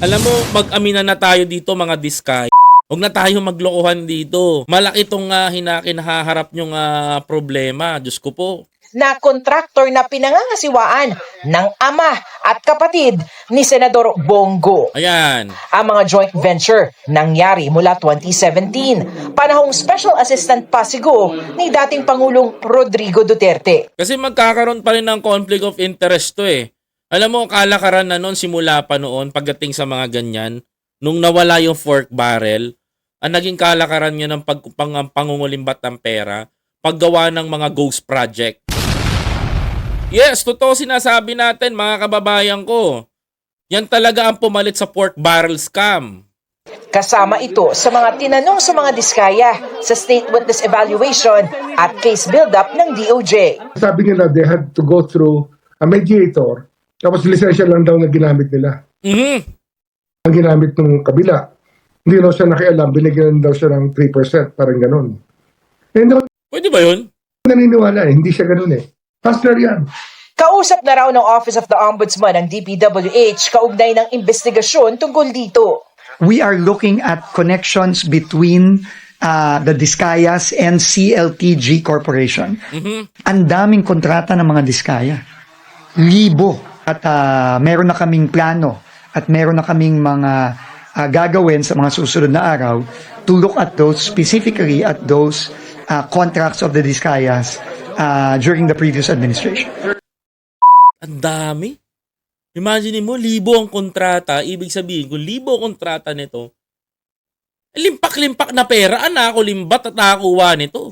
Alam mo, mag-amina na tayo dito mga diskay. Huwag na tayo maglokohan dito. Malaki itong uh, hinakinaharap nyong ah, problema. Diyos ko po. na kontraktor na pinangangasiwaan ng ama at kapatid ni Senador Bongo. Ayan. Ang mga joint venture nangyari mula 2017, panahong Special Assistant Pasigo ni dating Pangulong Rodrigo Duterte. Kasi magkakaroon pa rin ng conflict of interest to eh. Alam mo, kalakaran na noon simula pa noon pagdating sa mga ganyan, nung nawala yung fork barrel, ang naging kalakaran niya ng pag, pang, pangungulimbat ng pera, paggawa ng mga ghost project. Yes, totoo sinasabi natin mga kababayan ko. Yan talaga ang pumalit sa pork barrel scam. Kasama ito sa mga tinanong sa mga diskaya sa State Witness Evaluation at case build-up ng DOJ. Sabi nila they had to go through a mediator, tapos lisensya lang daw na ginamit nila. Mhm. Ang ginamit ng kabila. Hindi daw siya nakialam, binigyan daw siya ng 3%, parang ganun. Eh, hindi ako Pwede ba yun? naniniwala eh, hindi siya ganun eh. Pastor yan. Kausap na raw ng Office of the Ombudsman ang DPWH kaugnay ng investigasyon tungkol dito. we are looking at connections between uh, the Discayas and CLTG Corporation. Ang daming kontrata ng mga Discaya. Libo. At uh, meron na kaming plano at meron na kaming mga uh, gagawin sa mga susunod na araw to look at those, specifically at those uh, contracts of the Discayas uh, during the previous administration. Ang dami. Imagine mo, libo ang kontrata. Ibig sabihin, kung libo ang kontrata nito, limpak-limpak na pera, anak limbat at nakakuha nito.